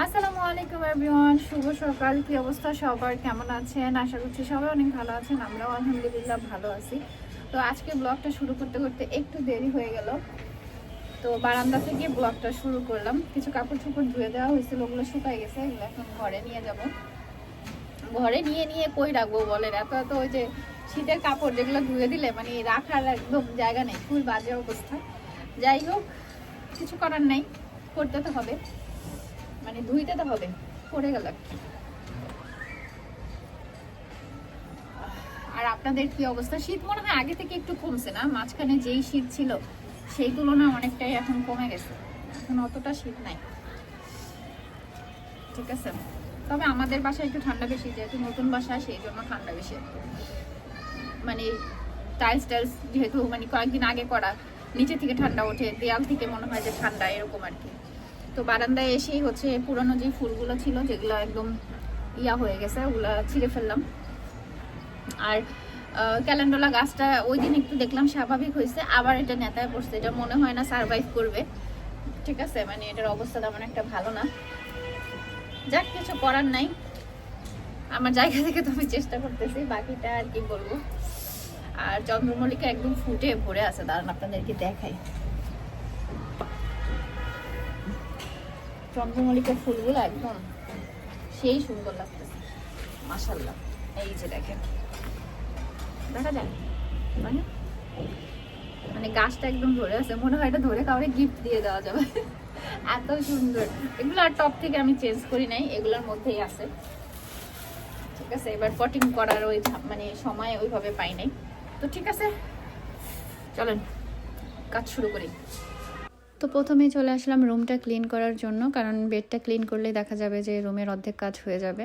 আসসালামু আলাইকুম এভরিওয়ান শুভ সকাল। কি অবস্থা সবার? কেমন আছেন? আশা করছি সবাই অনেক ভালো আছেন। আমরাও আলহামদুলিল্লাহ ভালো আছি। তো আজকে ব্লগটা শুরু করতে করতে একটু দেরি হয়ে গেল। তো বারান্দা থেকে ব্লগটা শুরু করলাম। কিছু কাপড় চোপড় ধুয়ে দেওয়া হয়েছিল, ওগুলো শুকাই গেছে। এগুলো এখন ঘরে নিয়ে যাব। ঘরে নিয়ে নিয়ে কই রাখব বলেন? এত এত ওই যে শীতের কাপড় যেগুলো ধুয়ে দিলে মানে রাখার একদম জায়গা নেই। খুবই বাজে অবস্থা। যাই হোক, কিছু করার নাই। করতে তো হবে। মানে ধুইতে তো হবে, পড়ে গেল। আর আপনাদের কি অবস্থা? শীত মনে হয় আগে থেকে একটু কমছে না? মাঝখানে যেই শীত ছিল, সেই তুলনায় অনেকটাই এখন কমে গেছে। এখন অতটা শীত নাই। ঠিক আছে? তবে আমাদের বাসায় একটু ঠান্ডা বেশি, যেহেতু নতুন বাসা, সেই জন্য ঠান্ডা বেশি মানে টাইলস টাইলস যেহেতু মানে কয়েকদিন আগে করা, নিচে থেকে ঠান্ডা ওঠে, দেয়াল থেকে মনে হয় যে ঠান্ডা, এরকম আর কি। তো বারান্দায় এসেই হচ্ছে পুরনো যে ফুলগুলো ছিল, যেগুলো একদম ইয়া হয়ে গেছে, ওগুলো ছিঁড়ে ফেললাম। আর ক্যালেন্ডোলা গাছটা ওই দিন একটু দেখলাম স্বাভাবিক হয়েছে, আবার এটা নেতায় পড়ছে, এটা মনে হয় না সারভাইভ করবে। ঠিক আছে মানে এটার অবস্থা তেমন একটা ভালো না। যাক, কিছু করার নাই। আমার জায়গা থেকে তো আমি চেষ্টা করতেছি, বাকিটা আর কি বলব। আর চন্দ্রমল্লিকা একদম ফুটে ভরে আছে, দাঁড়ান আপনাদেরকে দেখাই। চন্দ্রমল্লিকার ফুলগুলো একদম সেই সুন্দর লাগতেছে মাসাল্লাহ এই যে দেখেন। দেখা যায় মানে মানে গাছটা একদম ধরে আছে। মনে হয় এটা ধরে কাউরে গিফট দিয়ে দেওয়া যাবে। এত সুন্দর। এগুলো আর টপ থেকে আমি চেঞ্জ করি নাই। এগুলোর মধ্যেই আছে। ঠিক আছে, এবার পটিং করার ওই মানে সময় ওইভাবে পাই নাই। তো ঠিক আছে, চলেন, কাজ শুরু করি। তো প্রথমেই চলে আসলাম রুমটা ক্লিন করার জন্য, কারণ বেডটা ক্লিন করলে দেখা যাবে যে রুমের অর্ধেক কাজ হয়ে যাবে।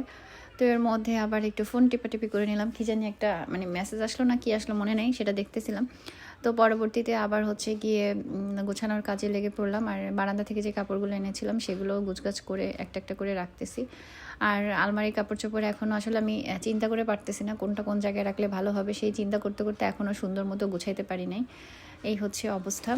তো এর মধ্যে আবার একটু ফোন টিপাটিপি করে নিলাম, কি জানি একটা মানে মেসেজ আসলো না, কি আসলো মনে নেই, সেটা দেখতেছিলাম। তো পরবর্তীতে আবার হচ্ছে গিয়ে গোছানোর কাজে লেগে পড়লাম, আর বারান্দা থেকে যে কাপড়গুলো এনেছিলাম সেগুলো গুছগাছ করে একটা একটা করে রাখতেছি। আর আলমারির কাপড় চোপড় এখনও আসলে আমি চিন্তা করে পারতেছি না, কোনটা কোন জায়গায় রাখলে ভালো হবে, সেই চিন্তা করতে করতে এখনও সুন্দর মতো গুছাইতে পারি নাই। এই হচ্ছে অবস্থা।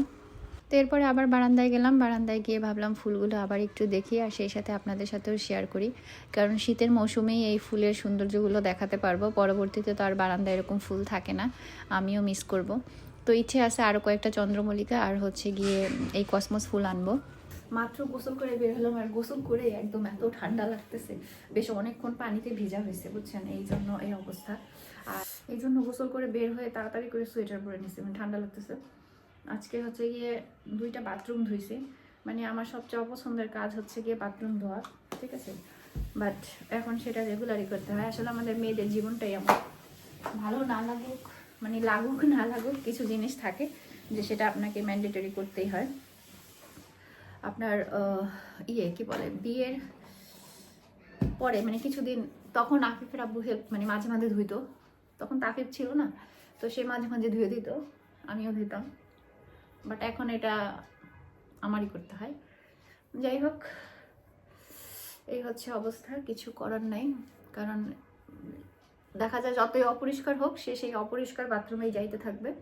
তো এরপরে আবার বারান্দায় গেলাম, বারান্দায় গিয়ে ভাবলাম ফুলগুলো আবার একটু দেখি আর সেই সাথে আপনাদের সাথেও শেয়ার করি। কারণ শীতের মৌসুমেই এই ফুলের সৌন্দর্যগুলো দেখাতে পারব। পরবর্তীতে তো আর বারান্দায় এরকম ফুল থাকে না, আমিও মিস করব। তো ইচ্ছে আছে আরও কয়েকটা চন্দ্রমল্লিকা আর হচ্ছে গিয়ে এই কসমস ফুল আনব। মাত্র গোসল করে বের হলাম আর গোসল করে একদম এত ঠান্ডা লাগতেছে। বেশ অনেকক্ষণ পানিতে ভিজা হয়েছে, বুঝছেন? এই জন্য এই অবস্থা। আর এই জন্য গোসল করে বের হয়ে তাড়াতাড়ি করে সোয়েটার পরে নিচ্ছি মানে ঠান্ডা লাগতেছে। আজকে হচ্ছে গিয়ে দুইটা বাথরুম ধুইছি। মানে আমার সবচেয়ে অপছন্দের কাজ হচ্ছে গিয়ে বাথরুম ধোয়া, ঠিক আছে? বাট এখন সেটা রেগুলারই করতে হয়। আসলে আমাদের মেয়েদের জীবনটাই এমন। ভালো না লাগুক মানে লাগুক না লাগুক, কিছু জিনিস থাকে যে সেটা আপনাকে ম্যান্ডেটরি করতেই হয়। আপনার ইয়ে কি বলে, বিয়ের পরে মানে কিছুদিন তখন আফিফের আব্বু হেল্প মানে মাঝে মাঝে ধুইতো। তখন তো ছিল না, তো সে মাঝে মাঝে ধুয়ে দিত, আমিও ধুইতাম। বাট এখন এটা আমারই করতে হয়। যাই হোক এই হচ্ছে অবস্থা, কিছু করার নাই। কারণ দেখা যায় যতই অপরিষ্কার হোক, সে সেই অপরিষ্কার বাথরুমেই যাইতে থাকবে।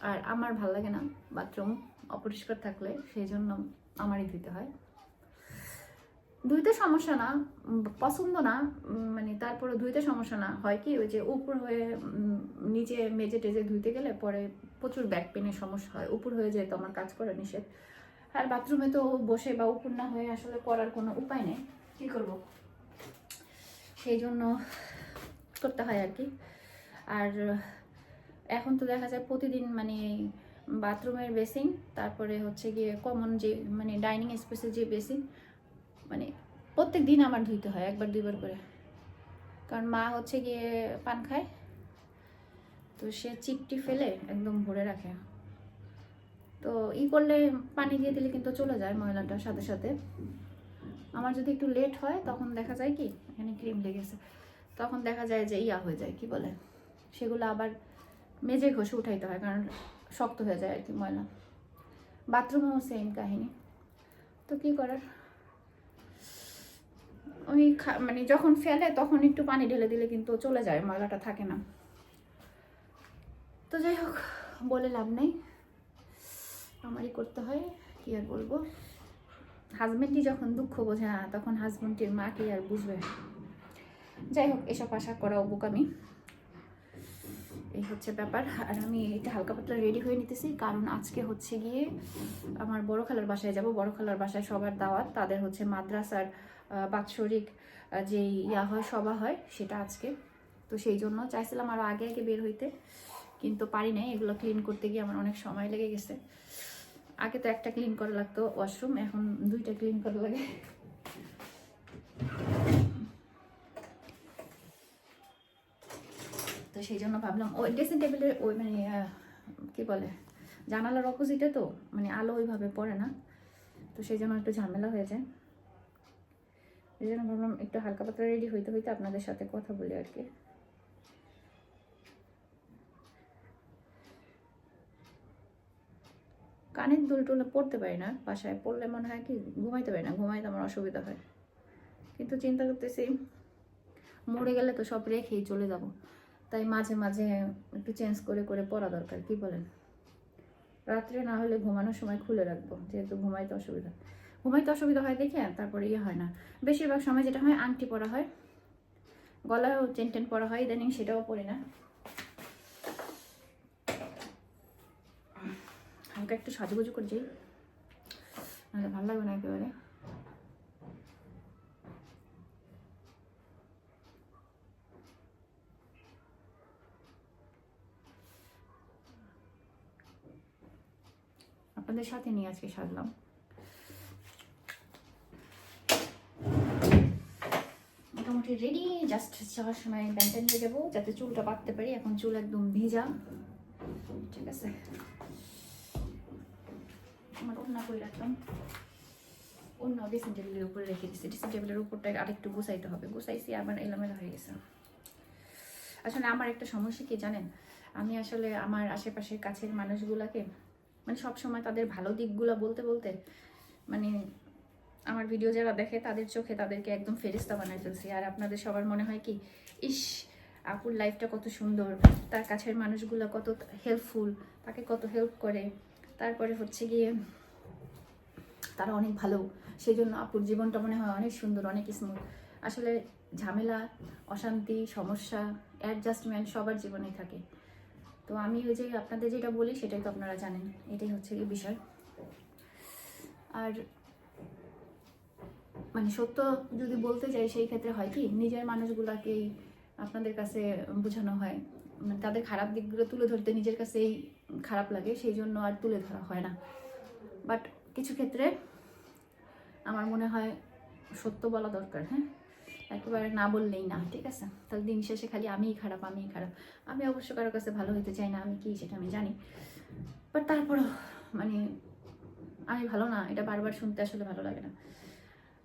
আর আমার ভালো লাগে না বাথরুম অপরিষ্কার থাকলে, সেই জন্য আমারই ধুইতে হয়। ধুইতে সমস্যা না পছন্দ না মানে তারপরে ধুইতে সমস্যা না। হয় কি, ওই যে উপর হয়ে নিচে মেজে টেজে ধুইতে গেলে পরে প্রচুর ব্যাক পেনের সমস্যা হয়। উপর হয়ে যায় তো আমার কাজ করা নিষেধ। আর বাথরুমে তো বসে বা উপর না হয়ে আসলে করার কোনো উপায় নেই। কী করব? সেই জন্য করতে হয় আর কি। আর এখন তো দেখা যায় প্রতিদিন মানে বাথরুমের বেসিং তারপরে হচ্ছে গিয়ে কমন যে মানে ডাইনিং স্পেসের যে বেসিং মানে প্রত্যেক দিন আমার ধুইতে হয়, একবার দুইবার করে। কারণ মা হচ্ছে গিয়ে পান খায়, তো সে চিপটি ফেলে একদম ভরে রাখে। তো ই করলে পানি দিয়ে দিলে কিন্তু চলে যায় ময়লাটার সাথে সাথে। আমার যদি একটু লেট হয়, তখন দেখা যায় কি, এখানে ক্রিম লেগেছে তখন দেখা যায় যে ইয়া হয়ে যায়, কি বলে? সেগুলো আবার মেজে ঘষে উঠাইতে হয়, কারণ শক্ত হয়ে যায় আর কি ময়লা। বাথরুমেও সেম কাহিনী। তো কি করার? ওই মানে যখন ফেলে তখন একটু পানি ঢেলে দিলে কিন্তু চলে যায় ময়লাটা থাকে না। তো যাই হোক, বলে লাভ নেই। আমারই করতে হয়, কি আর বলব? হাজব্যান্ডই যখন দুঃখ বোঝে না, তখন হাজব্যান্ডের মা কি আর বুঝবে যাই হোক, এসব আশা করা বোকামি এই হচ্ছে ব্যাপার। আর আমি এটা হালকা পাতলা রেডি হয়ে নিতেছি, কারণ আজকে হচ্ছে গিয়ে আমার বড় খালার বাসায় যাব। বড় খালার বাসায় সবার দাওয়াত, তাদের হচ্ছে মাদ্রাসার বাৎসরিক যে ইয়া হয়, সভা হয়, সেটা আজকে। তো সেই জন্য চাইছিলাম আরও আগে আগে বের হইতে, কিন্তু পারি নাই। এগুলো ক্লিন করতে গিয়ে আমার অনেক সময় লেগে গেছে। আগে তো একটা ক্লিন করা লাগতো ওয়াশরুম এখন দুইটা ক্লিন করা লাগে। তো সেই জন্য ভাবলাম, ওই ড্রেসিং টেবিলের ওই মানে কি বলে, জানালার অপোজিটে তো মানে আলো ওইভাবে পড়ে না। তো সেই জন্য একটু ঝামেলা হয়ে যায়। এই জন্য ভাবলাম একটু হালকা পাতলা রেডি হইতে হইতে আপনাদের সাথে কথা বলি আর কি। কানের দুল টুলে পড়তে পারি না, বাসায় পড়লে মনে হয় কি ঘুমাইতে পারি না ঘুমাইতে আমার অসুবিধা হয়। কিন্তু চিন্তা করতেছি, মরে গেলে তো সব রেখেই চলে যাব। তাই মাঝে মাঝে একটু চেঞ্জ করে করে পড়া দরকার, কি বলেন? রাত্রে না হলে ঘুমানোর সময় খুলে রাখব, যেহেতু ঘুমাইতে অসুবিধা। ঘুমাইতে অসুবিধা হয় দেখে তারপরে ইয়ে হয় না। বেশিরভাগ সময় যেটা হয়, আংটি পরা হয়। গলায়ও চেন টেন পরা হয়, ইদানিং সেটাও পরি না। হালকা একটু সাজুগুজু করে যাই। নাহলে ভালো লাগবে না একেবারে। আপনাদের সাথে নিয়ে আজকে সাজলাম। মোটামুটি রেডি জাস্ট যাওয়ার সময় প্যান্টটা নিয়ে যাব যাতে চুলটা বাঁধতে পারি, এখন চুল একদম ভেজা। ঠিক আছে। আমার ওড়না করে রাখলাম। অন্য ড্রেসিং টেবিলের উপরে রেখে দিচ্ছি ড্রেসিং টেবিলের উপরটা আরেকটু গুছাইতে হবে। গুছাইছি, আবার এলোমেলো হয়ে গেছে। আসলে আমার একটা সমস্যা কি জানেন? আমি আসলে আমার আশেপাশের কাছের মানুষগুলাকে মানে সব সময় তাদের ভালো দিকগুলো বলতে বলতে মানে আমার ভিডিও যারা দেখে, তাদের চোখে তাদেরকে একদম ফেরিস্তা বানায় ফেলছি। আর আপনাদের সবার মনে হয় কি, ইস, আপুর লাইফটা কত সুন্দর, তার কাছের মানুষগুলো কত হেল্পফুল তাকে কত হেল্প করে। তারপরে হচ্ছে গিয়ে, তারা অনেক ভালো সেই জন্য আপুর জীবনটা মনে হয় অনেক সুন্দর, অনেক স্মুথ আসলে ঝামেলা, অশান্তি, সমস্যা অ্যাডজাস্টমেন্ট সবার জীবনেই থাকে। তো আমি ওই যে আপনাদের যেটা বলি, সেটাই তো আপনারা জানেন, এটাই হচ্ছে কি বিষয়। আর মানে সত্য যদি বলতে যাই, সেই ক্ষেত্রে হয় কি, নিজের মানুষগুলাকেই আপনাদের কাছে বোঝানো হয়। মানে তাদের খারাপ দিকগুলো তুলে ধরতে নিজের কাছেই খারাপ লাগে, সেই জন্য আর তুলে ধরা হয় না। বাট কিছু ক্ষেত্রে আমার মনে হয় সত্য বলা দরকার হ্যাঁ? একেবারে না বললেই না, ঠিক আছে? তাহলে দিন শেষে খালি আমিই খারাপ আমিই খারাপ। আমি অবশ্য কারোর কাছে ভালো হতে চাই না, আমি কি সেটা আমি জানি। বাট তারপরও মানে আমি ভালো না, এটা বারবার শুনতে আসলে ভালো লাগে না।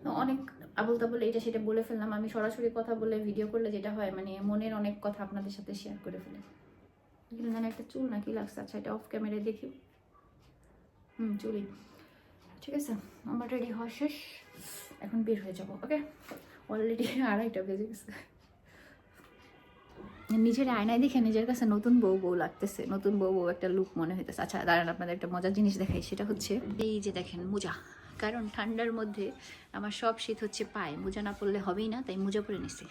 অনেক আবল তাবল এটা সেটা বলে ফেললাম। আমি সরাসরি কথা বলে ভিডিও করলে যেটা হয় মানে মনের অনেক কথা আপনাদের সাথে শেয়ার করে ফেলে। যেন একটা চুল নাকি লাগছে? আচ্ছা এটা অফ ক্যামেরায় দেখি। হুম, চুলই। ঠিক আছে, আমার রেডি হওয়া শেষ। এখন বের হয়ে যাব ওকে অলরেডি আড়াইটা বেজে গেছে। নিজের আয়নায় দেখে নিজের কাছে নতুন বউ বউ লাগতেছে, নতুন বউ বউ একটা লুক মনে হইতেছে। আচ্ছা দাঁড়ান, আপনাদের একটা মজার জিনিস দেখাই, সেটা হচ্ছে এই যে দেখেন, মোজা। কারণ ঠান্ডার মধ্যে আমার সব শীত হচ্ছে পায়ে। মোজা না পড়লে হবেই না, তাই মোজা পরে নিছি।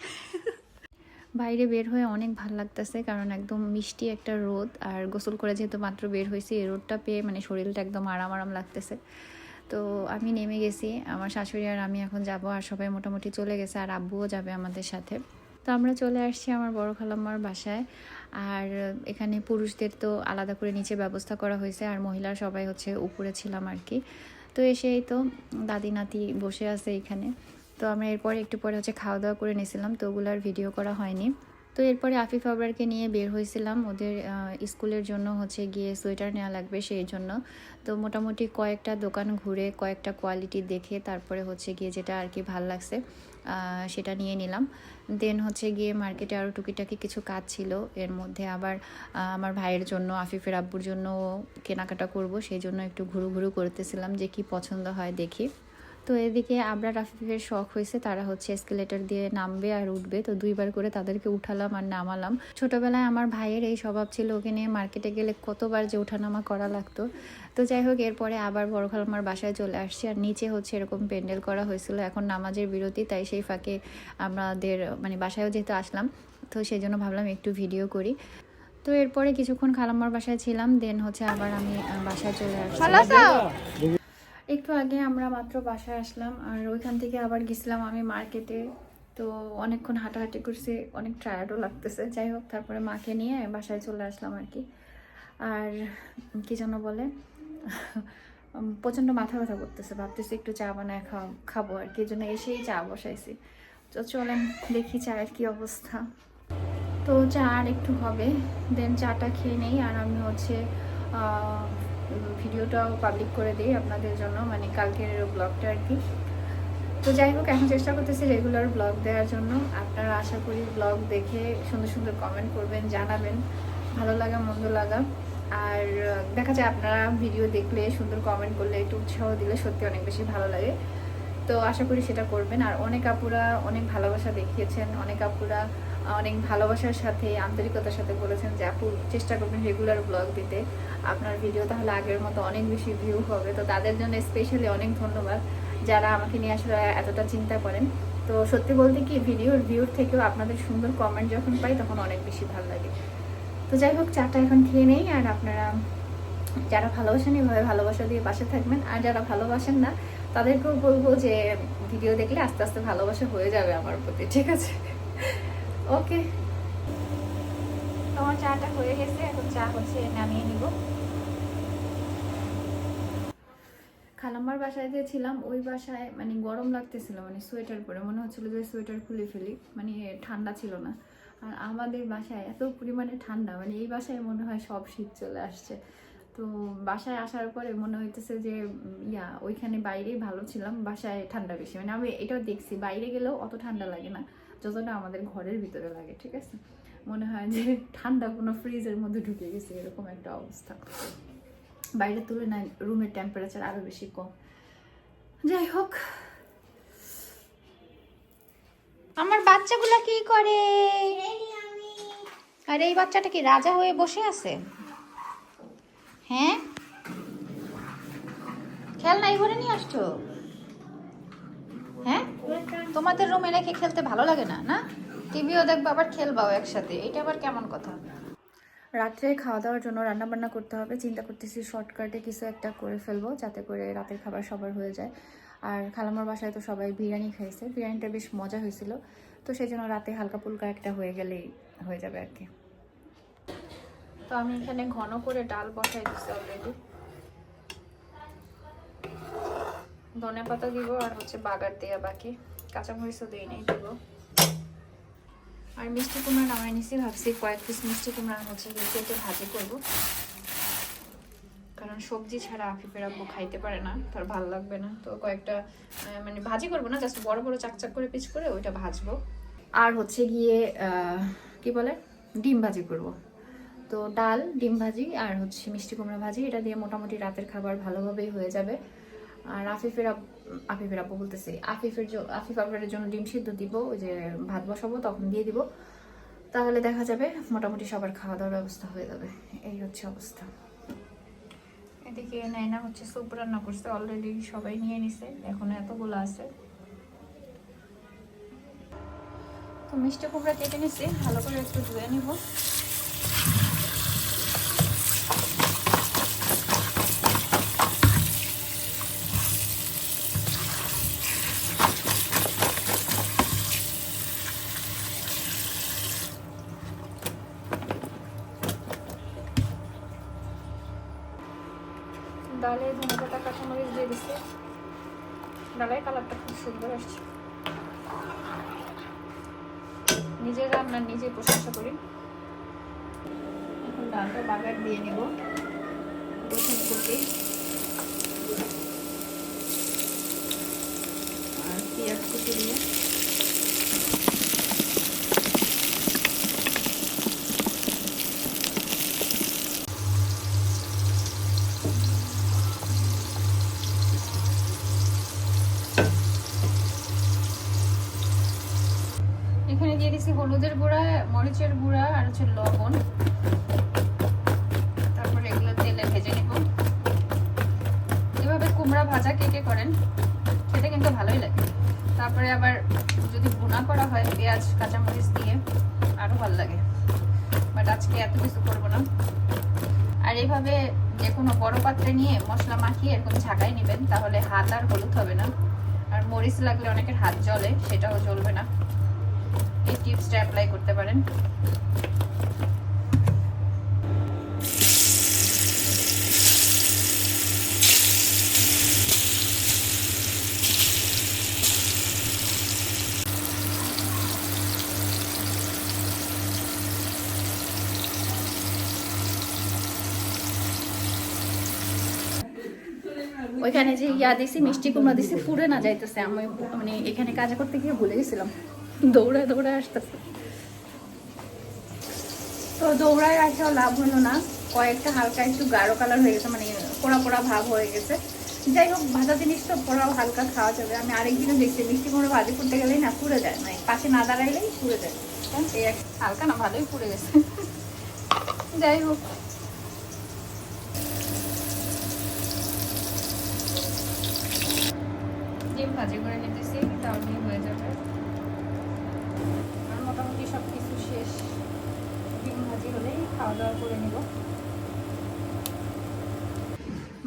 বাইরে বের হয়ে অনেক ভালো লাগতেছে, কারণ একদম মিষ্টি একটা রোদ, আর গোসল করে যেহেতু মাত্র বের হয়েছি, এই রোদটা পেয়ে মানে শরীরটা একদম আরাম আরাম লাগতেছে। তো আমি নেমে গেছি, আমার শাশুড়ি আর আমি এখন যাব, আর সবাই মোটামুটি চলে গেছে, আর আব্বুও যাবে আমাদের সাথে। তো আমরা চলে আসছি আমার বড় খালাম্মার বাসায়, আর এখানে পুরুষদের তো আলাদা করে নিচে ব্যবস্থা করা হয়েছে, আর মহিলার সবাই হচ্ছে উপরে ছিলাম আর কি। তো এসেই তো দাদি নাতি বসে আছে এখানে। তো আমরা এরপরে একটু পরে হচ্ছে খাওয়া দাওয়া করে নিয়েছিলাম, তো ওগুলো আর ভিডিও করা হয়নি। তো এরপরে আফিফ আবরারকে নিয়ে বের হয়েছিলাম। ওদের স্কুলের জন্য হচ্ছে গিয়ে সোয়েটার নেওয়া লাগবে সেই জন্য। তো মোটামুটি কয়েকটা দোকান ঘুরে কয়েকটা কোয়ালিটি দেখে তারপরে হচ্ছে গিয়ে যেটা আর কি ভালো লাগছে সেটা নিয়ে নিলাম। দেন হচ্ছে গিয়ে মার্কেটে আরও টুকিটাকি কিছু কাজ ছিল। এর মধ্যে আবার আমার ভাইয়ের জন্য, আফিফের আব্বুর জন্য কেনাকাটা করব। সেই জন্য একটু ঘুরু ঘুরু করতেছিলাম যে কি পছন্দ হয় দেখি। তো এদিকে আবরা রাফিফের শখ হয়েছে, তারা হচ্ছে এসকেলেটার দিয়ে নামবে আর উঠবে। তো দুইবার করে তাদেরকে উঠালাম আর নামালাম। ছোটবেলায় আমার ভাইয়ের এই স্বভাব ছিল, ওকে নিয়ে মার্কেটে গেলে কতবার যে ওঠানামা করা লাগতো। তো যাই হোক, এরপরে আবার বড় খালামার বাসায় চলে আসছি আর নিচে হচ্ছে এরকম প্যান্ডেল করা হয়েছিল। এখন নামাজের বিরতি, তাই সেই ফাঁকে আমাদের মানে বাসায়ও যেহেতু আসলাম, তো সেই জন্য ভাবলাম একটু ভিডিও করি। তো এরপরে কিছুক্ষণ খালাম্মার বাসায় ছিলাম দেন হচ্ছে আবার আমি বাসায় চলে আসছি। একটু আগে আমরা মাত্র বাসায় আসলাম আর ওইখান থেকে আবার গেছিলাম আমি মার্কেটে। তো অনেকক্ষণ হাঁটাহাঁটি করছি, অনেক টায়ার্ডও লাগতেছে। যাই হোক, তারপরে মাকে নিয়ে বাসায় চলে আসলাম আর কি। আর কি যেন বলে প্রচণ্ড মাথা ব্যথা করতেছে। ভাবতেছি একটু চা বানায় খাওয়া খাব আর কি। জন্য এসেই চা বসাইছি। তো চলেন দেখি চায়ের কি অবস্থা। তো চা আর একটু হবে। দেন চাটা খেয়ে নেই। আর আমি হচ্ছে ভিডিওটাও পাবলিক করে দিই আপনাদের জন্য মানে কালকের ব্লগটা আর কি। তো যাই হোক, এখন চেষ্টা করতেছি রেগুলার ব্লগ দেওয়ার জন্য। আপনারা আশা করি ব্লগ দেখে সুন্দর সুন্দর কমেন্ট করবেন, জানাবেন। ভালো লাগা, মন্দ লাগা। আর দেখা যায় আপনারা ভিডিও দেখলে, সুন্দর কমেন্ট করলে, একটু উৎসাহ দিলে সত্যি অনেক বেশি ভালো লাগে। তো আশা করি সেটা করবেন। আর অনেক আপুরা অনেক ভালোবাসা দেখিয়েছেন, অনেক আপুরা অনেক ভালোবাসার সাথে, আন্তরিকতার সাথে বলেছেন যে, আপু, চেষ্টা করবেন রেগুলার ব্লগ দিতে। আপনার ভিডিও তাহলে আগের মতো অনেক বেশি ভিউ হবে। তো তাদের জন্য স্পেশালি অনেক ধন্যবাদ যারা আমাকে নিয়ে আসলে এতটা চিন্তা করেন। তো সত্যি বলতে কি ভিডিওর ভিউর থেকেও আপনাদের সুন্দর কমেন্ট যখন পাই, তখন অনেক বেশি ভালো লাগে। তো যাই হোক, চাটা এখন খেয়ে নেই আর আপনারা যারা ভালোবাসেন, এভাবে ভালোবাসা দিয়ে পাশে থাকবেন। আর যারা ভালোবাসেন না, তাদেরকেও বলব যে, ভিডিও দেখলে আস্তে আস্তে ভালোবাসা হয়ে যাবে আমার প্রতি। ঠিক আছে? ওকে। তোমার চাটা হয়ে গেছে, এখন চা হচ্ছে, নামিয়ে নিব। খালাম্মার বাসায় যে ছিলাম ওই বাসায় মানে গরম লাগতেছিল মানে সোয়েটার পরে। মনে হচ্ছিল যে সোয়েটার খুলে ফেলি মানে ঠান্ডা ছিল না। আর আমাদের বাসায় এত পরিমাণে ঠান্ডা মানে এই বাসায় মনে হয় সব শীত চলে আসছে। তো বাসায় আসার পরে মনে হইতেছে যে ইয়া, ওইখানে বাইরেই ভালো ছিলাম, বাসায় ঠান্ডা বেশি। মানে আমি এটাও দেখছি, বাইরে গেলেও অত ঠান্ডা লাগে না। যতটা আমাদের ঘরের ভিতরে লাগে, ঠিক আছে? মনে হয় যে ঠান্ডা কোনো ফ্রিজের মধ্যে ঢুকে গেছে, এরকম একটা অবস্থা। বাইরের তুলনায় রুমের টেম্পারেচার আরও বেশি কম। যাই হোক। আমার বাচ্চাগুলো কি করে? আর, এই বাচ্চাটা কি রাজা হয়ে বসে আছে? হ্যাঁ? খেলনা এই ঘরে নিয়ে আসছো? তোমাদের রুমে রেখে খেলতে ভালো লাগে না না? টিভিও দেখব আবার খেলবাও একসাথে। এটা আবার কেমন কথা? রাত্রে খাওয়া দাওয়ার জন্য রান্না বান্না করতে হবে চিন্তা করতেছি শর্টকাটে কিছু একটা করে ফেলব যাতে করে রাতের খাবার সবার হয়ে যায়। আর খালামার বাসায় তো সবাই বিরিয়ানি খাইছে বিরিয়ানিটা বেশ মজা হয়েছিল তো সেই জন্য রাতে হালকা ফুলকা একটা হয়ে গেলেই হয়ে যাবে আর কি। তো আমি এখানে ঘন করে ডাল বসাই দিচ্ছি অলরেডি ধনে পাতা দিব আর হচ্ছে বাগার দেয়া বাকি। কাঁচামরিচও দিই নেই, দিব। আর মিষ্টি কুমড়া নামাই নিছি, ভাবছি কয়েক পিস মিষ্টি কুমড়া হচ্ছে কেটে ভাজি করব। কারণ সবজি ছাড়া আফিফের আব্বু খাইতে পারে না, তার ভালো লাগবে না। তো কয়েকটা মানে ভাজি করব না জাস্ট বড় বড় চাকচাক করে পিচ করে ওইটা ভাজবো। আর হচ্ছে গিয়ে কি বলে? ডিম ভাজি করব। তো ডাল, ডিম ভাজি আর হচ্ছে মিষ্টি কুমড়া ভাজি, এটা দিয়ে মোটামুটি রাতের খাবার ভালোভাবেই হয়ে যাবে। আর আফিফের আব- আফিফের আপু বলতেছি, আফিফের আফিফ আবরারের জন্য ডিম সিদ্ধ দিব, ওই যে ভাত বসাবো, তখন দিয়ে দিব। তাহলে দেখা যাবে মোটামুটি সবার খাওয়া দাওয়ার ব্যবস্থা হয়ে যাবে। এই হচ্ছে অবস্থা। এদিকে নাইনা হচ্ছে স্যুপ রান্না করছে অলরেডি সবাই নিয়ে নিছে, এখন এতগুলো আছে। তো মিষ্টি কুমড়া কেটে নিছি, ভালো করে একটু ধুয়ে নিব। মরিচের গুঁড়া আর হচ্ছে লবণ। তারপরে এগুলো তেলে ভেজে নিব। এভাবে কুমড়া ভাজা কে কে করেন, খেতে কিন্তু ভালোই লাগে। তারপরে আবার যদি ভুনা করা হয় পেঁয়াজ, কাঁচামরিচ দিয়ে আরও ভালো লাগে। বাট আজকে এত কিছু করব না। আর এইভাবে যে কোনো বড় পাত্রে নিয়ে মশলা মাখিয়ে এরকম ঝাঁকাই নেবেন, তাহলে হাত আর হলুদ হবে না। আর মরিচ লাগলে অনেকের হাত জ্বলে, সেটাও জ্বলবে না। টিপসটা অ্যাপ্লাই করতে পারেন। ওইখানে যে ইয়া দিছি, মিষ্টি কুমড়া দিছি পুরে না যাইতেছে। আমি মানে এখানে কাজ করতে গিয়ে ভুলে গেছিলাম। দৌড়ায় দৌড়ায় আসতেছে। তো দৌড়ায় আসাও লাভ হলো না। কয়েকটা হালকা একটু গাঢ় কালার হয়ে গেছে মানে পোড়া পোড়া ভাব হয়ে গেছে। যাই হোক ভাজা জিনিস তো পোড়াও হালকা খাওয়া যাবে। আমি আরেকদিনও দেখছি মিষ্টি কুমড়ো ভাজি করতে গেলেই না পুড়ে যায়। মানে পাশে না দাঁড়াইলেই পুড়ে যায়। হ্যাঁ, এই এক হালকা না ভালোই পুড়ে গেছে। যাই হোক। ডিম ভাজি করে নিতেছি তাহলে হয়ে যাবে আর মোটামুটি সব কিছু শেষ ডিম খাওয়া দাওয়া করে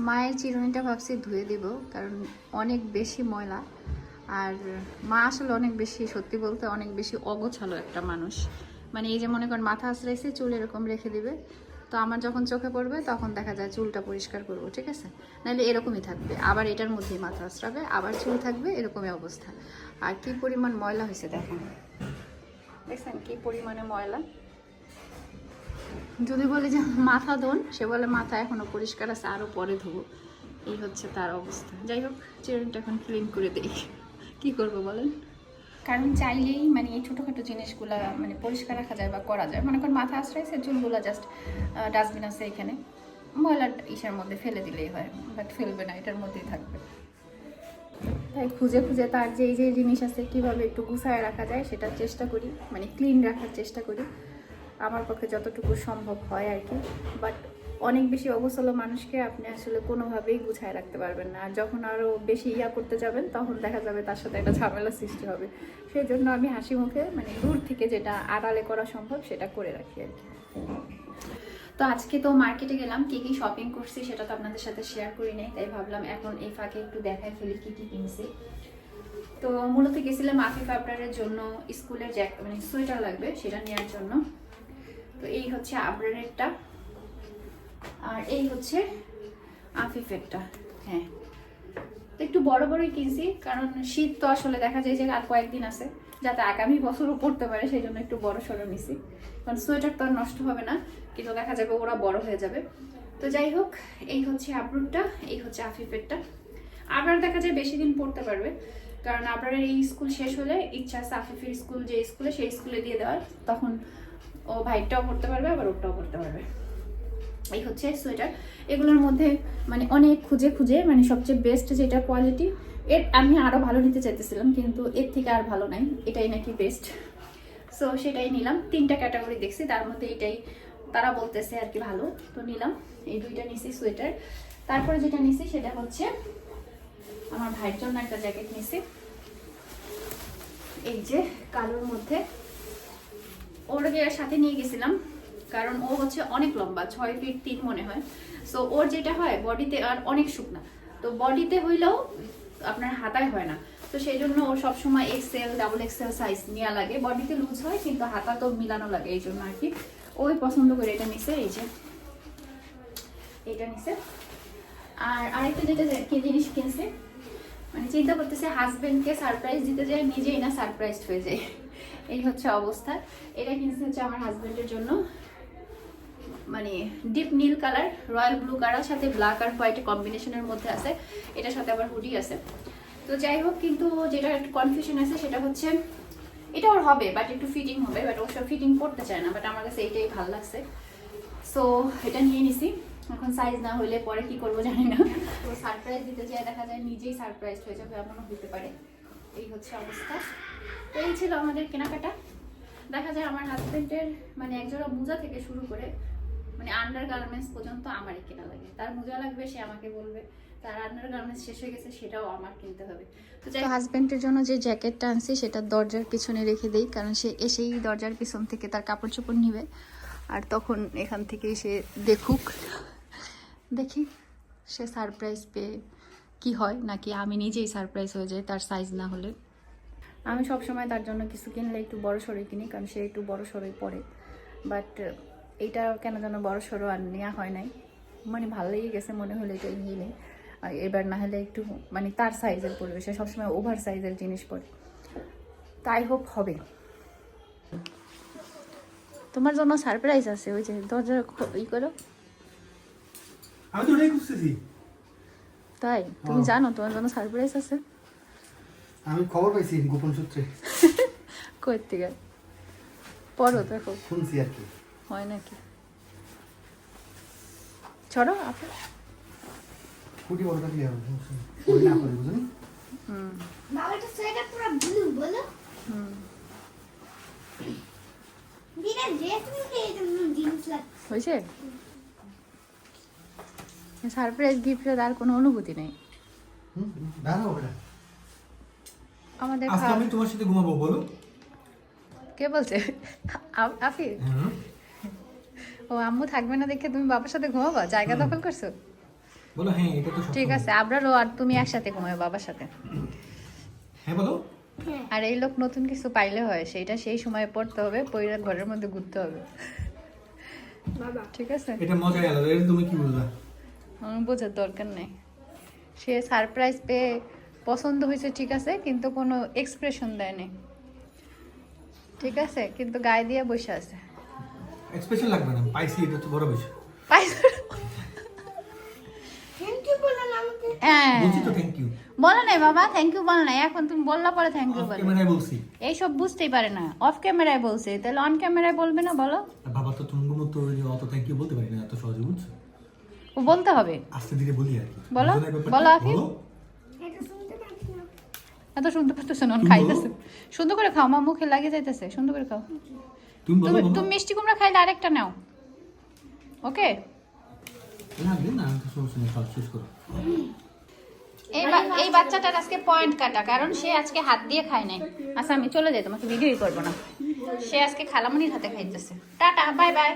মায়ের চিরুনিটা ভাবছি ধুয়ে দিব, কারণ অনেক বেশি ময়লা। আর মা আসলে অনেক বেশি, সত্যি বলতে অনেক বেশি অগোছালো একটা মানুষ। মানে এই যে মনে করেন, মাথা আশ্রাইছে চুল এরকম রেখে দিবে। তো আমার যখন চোখে পড়বে, তখন দেখা যায় চুলটা পরিষ্কার করব, ঠিক আছে? নাহলে এরকমই থাকবে। আবার এটার মধ্যেই মাথা আশ্রাবে আবার চুল থাকবে, এরকমই অবস্থা। আর কি পরিমাণ ময়লা হয়েছে দেখুন। দেখছেন কি পরিমাণে ময়লা? যদি বলে যে মাথা ধোন, সে বলে মাথা এখনও পরিষ্কার আছে আরও পরে ধোবো। এই হচ্ছে তার অবস্থা। যাই হোক, চিরুনটা এখন ক্লিন করে দেই। কি করব বলেন? কারণ চাইলেই মানে এই ছোটোখাটো জিনিসগুলো মানে পরিষ্কার রাখা যায় বা করা যায়। মনে করেন মাথা আশ্রয়ছে চুলগুলো জাস্ট ডাস্টবিন আছে এখানে। ময়লা ইসার মধ্যে ফেলে দিলেই হয় বাট ফেলবে না, এটার মধ্যেই থাকবে। তাই খুঁজে খুঁজে তার যে, এই যে জিনিস আছে, কীভাবে একটু গুছায় রাখা যায়, সেটার চেষ্টা করি। মানে ক্লিন রাখার চেষ্টা করি। আমার পক্ষে যতটুকু সম্ভব হয় আর কি। বাট অনেক বেশি অবসল মানুষকে আপনি আসলে কোনোভাবেই গুছায় রাখতে পারবেন না। আর যখন আরও বেশি ইয়া করতে যাবেন, তখন দেখা যাবে তার সাথে একটা ঝামেলা সৃষ্টি হবে। সেই জন্য আমি হাসি মুখে মানে দূর থেকে যেটা আড়ালে করা সম্ভব, সেটা করে রাখি আর কি। তো আজকে তো মার্কেটে গেলাম, কি কি শপিং করছি সেটা তো আপনাদের সাথে শেয়ার করি নাই, তাই ভাবলাম এখন এই ফাঁকে একটু দেখাই ফেলি কি কি কিনছি। তো মূলত গেছিলাম আফিফ আপনারের জন্য স্কুলের জ্যাক মানে সোয়েটার লাগবে, সেটা নেওয়ার জন্য। তো এই হচ্ছে আবরারেরটা আর এই হচ্ছে আফিফেরটা হ্যাঁ। তো একটু বড় বড়ই কিনছি, কারণ শীত তো আসলে দেখা যায় যে আর কয়েকদিন আছে, যাতে আগামী বছরও পড়তে পারে, সেই জন্য একটু বড় সড়ো নিছি। কারণ সোয়েটার তো আর নষ্ট হবে না, কিন্তু দেখা যাবে ওরা বড় হয়ে যাবে। তো যাই হোক, এই হচ্ছে আবরুরটা, এই হচ্ছে আফিফেরটা আবরার দেখা যায় বেশি দিন পড়তে পারবে, কারণ আবরারের এই স্কুল শেষ হলে ইচ্ছা আছে আফিফের স্কুল, যে স্কুলে সেই স্কুলে দিয়ে দেওয়ার, তখন ও ভাইটাও পড়তে পারবে, আবার ওটাও পড়তে পারবে। এই হচ্ছে সোয়েটার এগুলোর মধ্যে মানে অনেক খুঁজে খুঁজে মানে সবচেয়ে বেস্ট যেটা কোয়ালিটি এর আমি আরও ভালো নিতে চাইতেছিলাম, কিন্তু এর থেকে আর ভালো নাই, এটাই নাকি বেস্ট সো সেটাই নিলাম। তিনটা ক্যাটাগরি দেখছি, তার মধ্যে এটাই তারা বলতেছে আর কি ভালো, তো নিলাম। এই দুইটা নিছি সোয়েটার তারপরে যেটা নিছি, সেটা হচ্ছে আমার ভাইয়ের জন্য একটা জ্যাকেট নিছি। এই যে, কালোর মধ্যে ওরকে সাথে নিয়ে গেছিলাম, কারণ ও হচ্ছে অনেক লম্বা, ছয় ফিট তিন মনে হয়। সো ওর যেটা হয় বডিতে আর অনেক শুকনা। তো বডিতে হইলেও আপনার হাতায় হয় না। তো সেই জন্য ও সবসময় এক্সেল ডাবল এক্সেল সাইজ নেওয়া লাগে। বডিতে লুজ হয়, কিন্তু হাতা তো মিলানো লাগে এই জন্য আর কি। ওই পছন্দ করে এটা নিছে, এই যে। এটা নিছে। আর আরেকটা যেটা কি জিনিস কিনছে? মানে চিন্তা করতেছে হাজবেন্ডকে সারপ্রাইজ দিতে যায়, নিজেই না সারপ্রাইজ হয়ে যায়। এই হচ্ছে অবস্থা। এটা কিনছে হচ্ছে আমার হাজবেন্ডের জন্য মানে ডিপ নীল কালার রয়্যাল ব্লু কালার সাথে ব্ল্যাক আর হোয়াইট কম্বিনেশনের মধ্যে আছে। এটার সাথে আবার হুডি আছে। তো যাই হোক, কিন্তু যেটা কনফিউশন আছে সেটা হচ্ছে, এটা ওর হবে বাট একটু ফিটিং হবে বাট ও সব ফিটিং করতে চায় না বাট আমার কাছে এইটাই ভালো লাগছে। সো এটা নিয়ে নিছি। এখন সাইজ না হলে পরে কি করব জানি না। তো সারপ্রাইজ দিতে চাই দেখা যায় নিজেই সারপ্রাইজ হয়ে যাবে, এমনও হতে পারে। এই হচ্ছে অবস্থা। তো এই ছিল আমাদের কেনাকাটা। দেখা যায় আমার হাজবেন্ডের মানে একজোড়া মোজা থেকে শুরু করে মানে আন্ডার গার্মেন্টস পর্যন্ত আমারই কেনা লাগে। তার মোজা লাগবে সে আমাকে বলবে। তার আন্ডার গার্মেন্টস শেষ হয়ে গেছে সেটাও আমার কিনতে হবে। তো হাজব্যান্ডের জন্য যে জ্যাকেটটা আনছি সেটা দরজার পিছনে রেখে দিই কারণ সে এসেই দরজার পিছন থেকে তার কাপড় চোপড় নিবে। আর তখন এখান থেকেই সে দেখুক দেখি সে সারপ্রাইজ পেয়ে কি হয়? নাকি আমি নিজেই সারপ্রাইজ হয়ে যাই তার সাইজ না হলে? আমি সবসময় তার জন্য কিছু কিনলে একটু বড় সড়োই কিনি কারণ সে একটু বড় সড়োই পড়ে বাট এইটা কেন যেন বড় সড়ো আর নেওয়া হয় নাই। মানে ভালো লেগে গেছে মনে হলো এটা নিয়ে নেই আর এবার না হলে একটু মানে তার সাইজের পড়বে সে সবসময় ওভার সাইজের জিনিস পরে। তাই হোপ হবে। তোমার জন্য সারপ্রাইজ আছে ওই যে দরজা ই করো। আমি তো ওটাই খুঁজতেছি। তাই? তুমি জানো তোমার জন্য সারপ্রাইজ আছে? আমি খবর পাইছি গোপন সূত্রে। কই থেকে পড়ো দেখো। শুনছি আর কি। হয় নাকি? ছড়ো আপনি কুটি বড় থাকলে হবে ওই না করে বুঝলি? হুম। বাবাটা সোয়েটার পুরো ব্লু বলো। হুম। দিদা ড্রেস নিতে জিন্স লাগছে। হয়েছে? সারপ্রাইজ গিফটের আর কোনো অনুভূতি নেই। দাঁড়াও ওটা আমাদের আজকে আমি তোমার সাথে ঘুমাবো বলো। কে বলছে? আফি হ্যাঁ ও আম্মু থাকবে না দেখে তুমি বাবার সাথে ঘুমাবা? জায়গা দখল করছ? বলো হ্যাঁ এটা তো। ঠিক আছে আবরারও আর তুমি একসাথে ঘুমাবে বাবার সাথে। হ্যাঁ বলো। আর এই লোক নতুন কিছু পাইলে হয় সেইটা সেই সময় পড়তে হবে পইরা ঘরের মধ্যে ঘুরতে হবে। বাবা। ঠিক আছে? এটা মজাই আলাদা এটা তুমি কি বুঝলা আমার বোঝার দরকার নেই। সে সারপ্রাইজ পেয়ে পছন্দ হয়েছে ঠিক আছে কিন্তু কোনো এক্সপ্রেশন দেয়নি। ঠিক আছে কিন্তু গায়ে দিয়ে বসে আছে। এক্সপ্রেশন লাগবে না পাইছি এটা তো বড় বিষয়। পাইছো? থ্যাংক ইউ বলো না আমাকে। হ্যাঁ। বলছি তো থ্যাংক ইউ বলো নাই বাবা থ্যাংক ইউ বল নাই এখন তুমি বললা পরে থ্যাংক ইউ বলো। ক্যামেরায় বলছি। এইসব বুঝতেই পারে না অফ ক্যামেরায় বলছে তাহলে অন ক্যামেরায় বলবে না বলো? বাবা তো তুমি মতো অত থ্যাংক ইউ বলতে পারি না। ও বলতে হবে। আস্তে ধীরে বলি আর কি। বলো? বলো, না এত শুনতে পারতেছো না খাইতেছে। সুন্দর করে খাও মা মুখে লাগিয়ে যাইতেছে সুন্দর করে খাও। তুমি বলো তুমি মিষ্টি কুমড়া খাইলে আরেকটা নাও। ওকে? লাগবে না তো সমস্যা নেই সব শেষ করো এই বা- এই বাচ্চাটার আজকে পয়েন্ট কাটা কারণ সে আজকে হাত দিয়ে খায় নাই। আচ্ছা আমি চলে যাই তোমাকে ভিডিওই করব না। সে আজকে খালামনির হাতে খাইতেছে। Tata bye bye.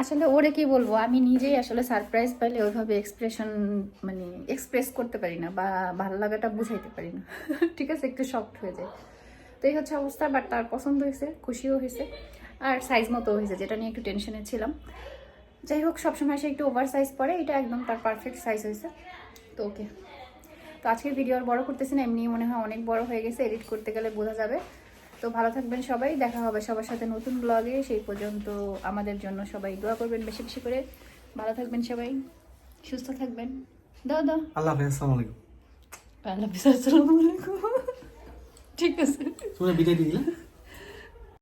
আসলে ওরে কি বলব, আমি নিজেই আসলে সারপ্রাইজ পাইলে ওইভাবে এক্সপ্রেশন মানে এক্সপ্রেস করতে পারি না বা ভালো লাগাটা বুঝাইতে পারি না। ঠিক আছে, একটু শক্ট হয়ে যায়। তো এই হচ্ছে অবস্থা বাট তার পছন্দ হয়েছে, খুশিও হয়েছে, আর সাইজ মতো হয়েছে, যেটা নিয়ে একটু টেনশনে ছিলাম। যাই হোক, সবসময় সে একটু ওভার সাইজ পরে, এটা একদম তার পারফেক্ট সাইজ হয়েছে। তো ওকে তো আজকের ভিডিও আর বড় করতেছি না এমনি মনে হয় অনেক বড় হয়ে গেছে এডিট করতে গেলে বোঝা যাবে। তো ভালো থাকবেন সবাই দেখা হবে সবার সাথে নতুন ব্লগে সেই পর্যন্ত আমাদের জন্য সবাই দোয়া করবেন বেশি বেশি করে। ভালো থাকবেন সবাই সুস্থ থাকবেন। দাও দাও। আল্লাহ হাফেজ আসসালামু আলাইকুম। আল্লাহ হাফেজ আসসালামু আলাইকুম। ঠিক আছে। তুমি বিদায় দিয়ে দিলে?